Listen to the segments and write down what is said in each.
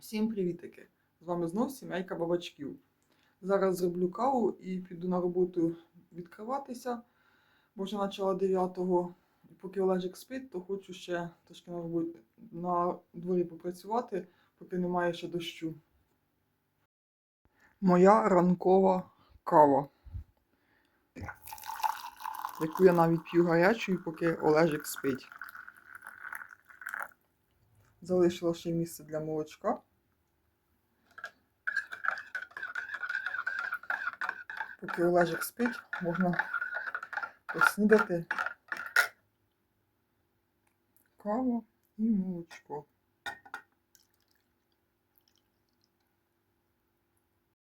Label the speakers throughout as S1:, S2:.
S1: Всім привітики! З вами знов сімейка бабачків. Зараз зроблю каву і піду на роботу відкриватися, бо вже почала 9-го. І поки Олежик спить, то хочу ще трошки на, роботі, на дворі попрацювати, поки немає ще дощу. Моя ранкова кава, яку я навіть п'ю гарячою, поки Олежик спить. Залишила ще місце для молочка. Поки Олежик спить, можна поснідати кава і молочко.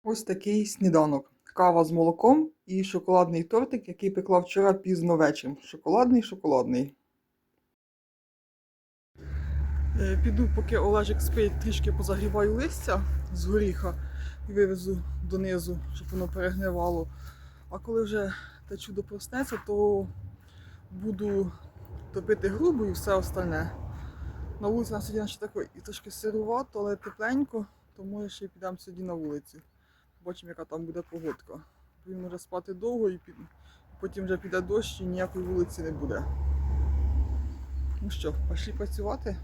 S1: Ось такий сніданок. Кава з молоком і шоколадний тортик, який пекла вчора пізно вечором. Шоколадний, шоколадний. Е, Піду, поки Олежик спить, трішки позагріваю листя з горіха і вивезу донизу, щоб воно перегнивало. А коли вже те чудо проснеться, то буду топити грубу і все остальне. На вулиці на сьогодні ще тако і трошки сирувато, але тепленько, тому ще й підемо сьогодні на вулицю. Бачимо, яка там буде погодка. Він може спати довго і під... потім вже піде дощ і ніякої вулиці не буде. Ну що, пішли працювати?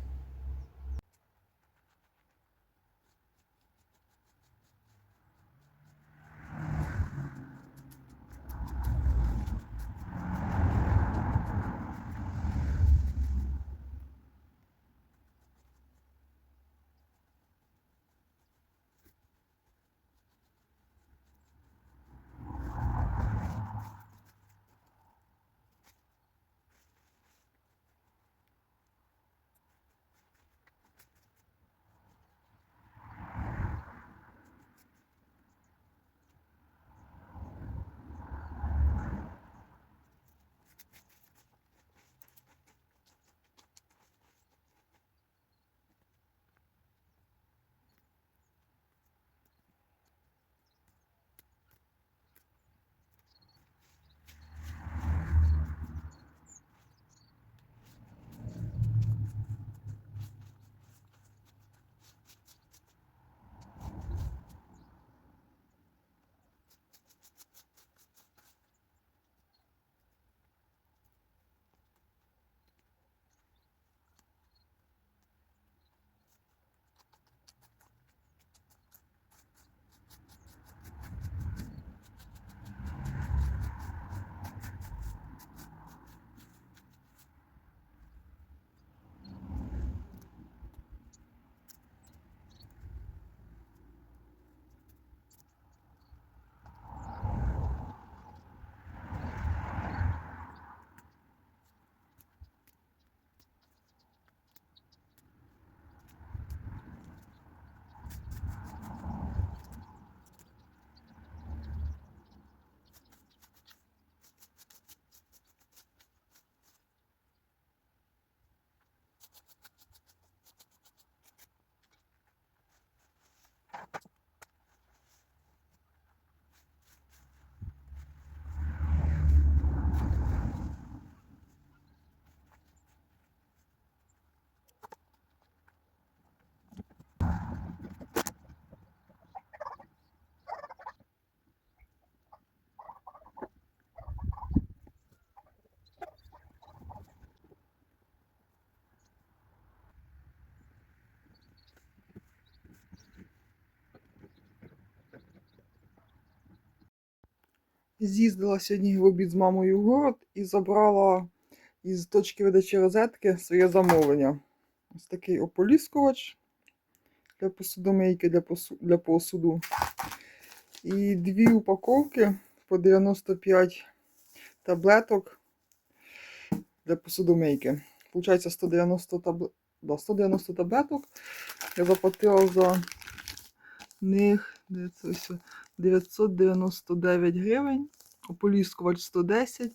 S1: З'їздила сьогодні в обід з мамою в город і забрала із точки видачі розетки своє замовлення. Ось такий ополіскувач для посудомийки, для, посу... для посуду. І дві упаковки по 95 таблеток для посудомийки. Получається 190, таб... да, 190 таблеток. Я заплатила за них де це ось, 999 гривень, ополіскувач 110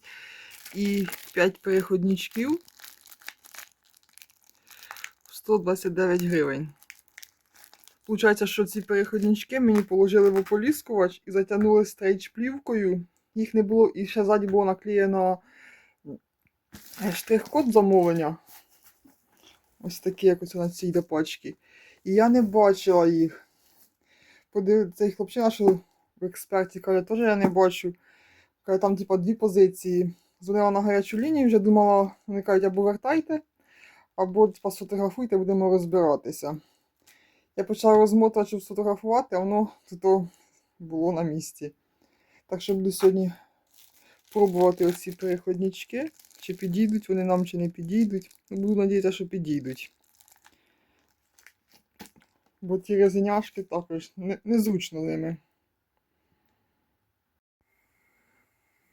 S1: і 5 переходничків 129 гривень. Получається, що ці переходнички мені положили в ополіскувач і затягнули стрейч плівкою. Їх не було, і ще ззаді було наклеєно е, штрих-код замовлення. Ось такий, як оце на цій пачці. І я не бачила їх. Подив... Цей хлопчина, що в експерті каже, теж я не бачу. Каже, там, типа, дві позиції. Дзвонила на гарячу лінію, вже думала, вони кажуть, або вертайте, або типа, сфотографуйте, будемо розбиратися. Я почала розмотувати, щоб сфотографувати, а воно тут було на місці. Так що буду сьогодні пробувати оці переходнички, чи підійдуть вони нам, чи не підійдуть. Ну, Буду надіятися, що підійдуть. Бо ті резиняшки також не- незручно ними.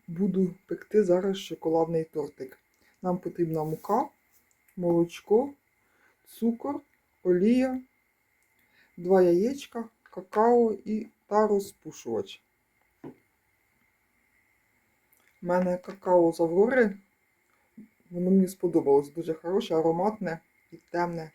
S1: Буду пекти зараз шоколадний тортик. Нам потрібна мука, молочко, цукор, олія, два яєчка, какао і та розпушувач. У мене какао з Аврори. Воно мені сподобалось. Дуже хороше, ароматне і темне.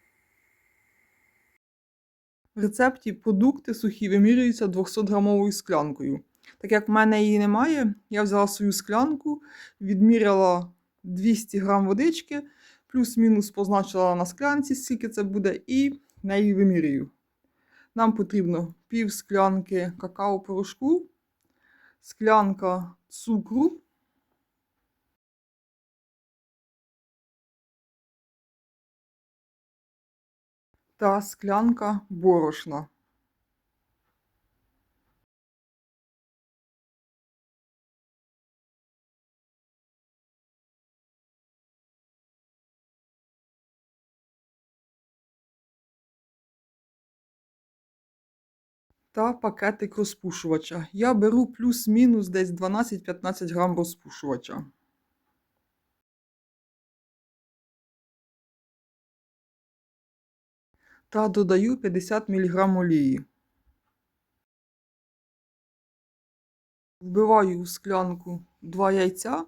S1: В рецепті продукти сухі вимірюються 200-грамовою склянкою. Так як в мене її немає, я взяла свою склянку, відміряла 200 грам водички, плюс-мінус позначила на склянці, скільки це буде, і нею вимірюю. Нам потрібно пів склянки какао-порошку, склянка цукру, та склянка борошна. Та пакетик розпушувача. Я беру плюс-мінус десь 12-15 грам розпушувача. Та додаю 50 мг олії. Вбиваю в склянку 2 яйця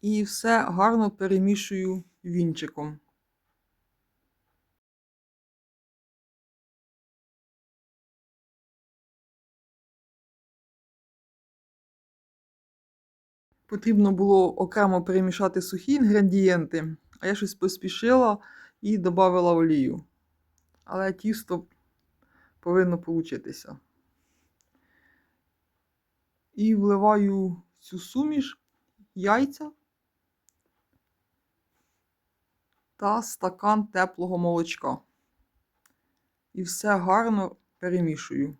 S1: і все гарно перемішую вінчиком. Потрібно було окремо перемішати сухі інгредієнти, а я щось поспішила і додала олію. Але тісто повинно получитися. І вливаю цю суміш яйця та стакан теплого молочка. І все гарно перемішую.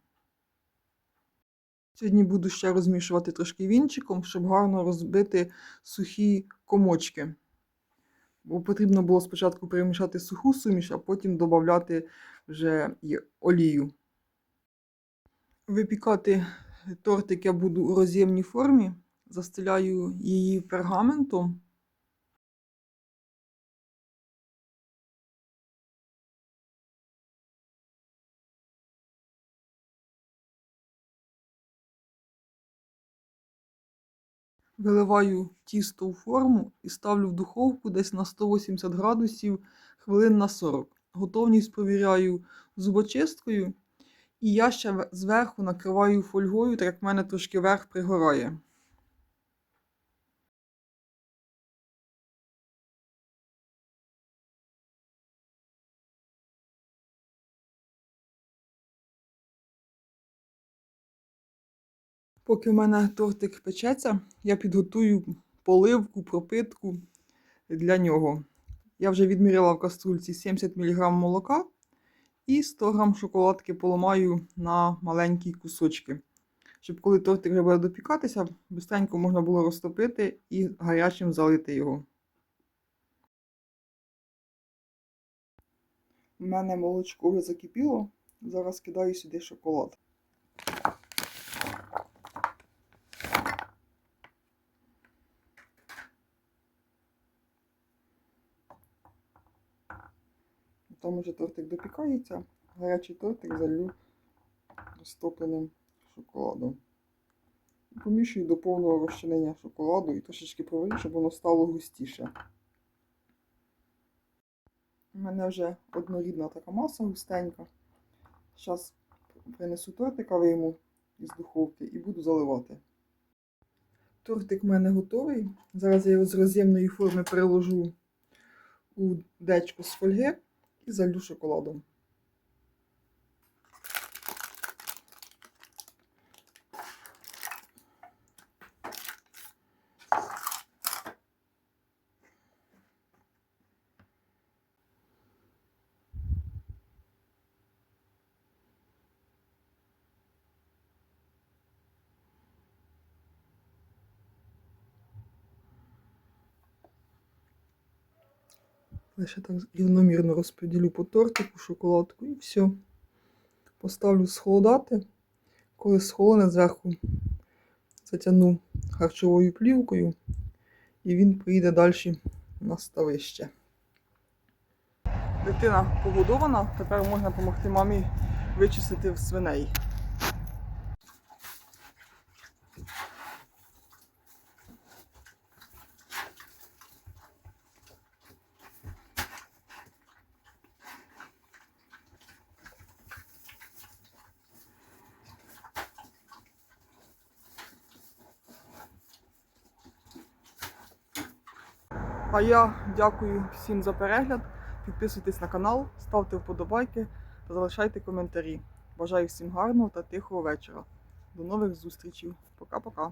S1: Сьогодні буду ще розмішувати трошки вінчиком, щоб гарно розбити сухі комочки. Бо потрібно було спочатку перемішати суху суміш, а потім додати вже олію. Випікати тортик я буду у роз'ємній формі, застеляю її пергаментом. Виливаю тісто у форму і ставлю в духовку десь на 180 градусів хвилин на 40. Готовність провіряю зубочисткою. І я ще зверху накриваю фольгою, так як в мене трошки верх пригорає. Поки в мене тортик печеться, я підготую поливку, пропитку для нього. Я вже відміряла в каструльці 70 мг молока і 100 г шоколадки поламаю на маленькі кусочки. Щоб коли тортик вже буде допікатися, швидко можна було розтопити і гарячим залити його. У мене молочко вже закипіло. Зараз кидаю сюди шоколад. Там уже тортик допікається, гарячий тортик залю розтопленим шоколадом. Помішую до повного розчинення шоколаду і трошечки проварю, щоб воно стало густіше. У мене вже однорідна така маса густенька. Зараз принесу тортика вийму із духовки і буду заливати. Тортик в мене готовий. Зараз я його з роз'ємної форми переложу у дечку з фольги і залью шоколадом. Ще так рівномірно розподілю по тортику шоколадку і все. Поставлю схолодати. Коли схолоне зверху, затягну харчовою плівкою, і він поїде далі на ставище. Дитина погодована, тепер можна допомогти мамі вичистити свиней. А я дякую всім за перегляд. Підписуйтесь на канал, ставте вподобайки та залишайте коментарі. Бажаю всім гарного та тихого вечора. До нових зустрічей. Пока-пока.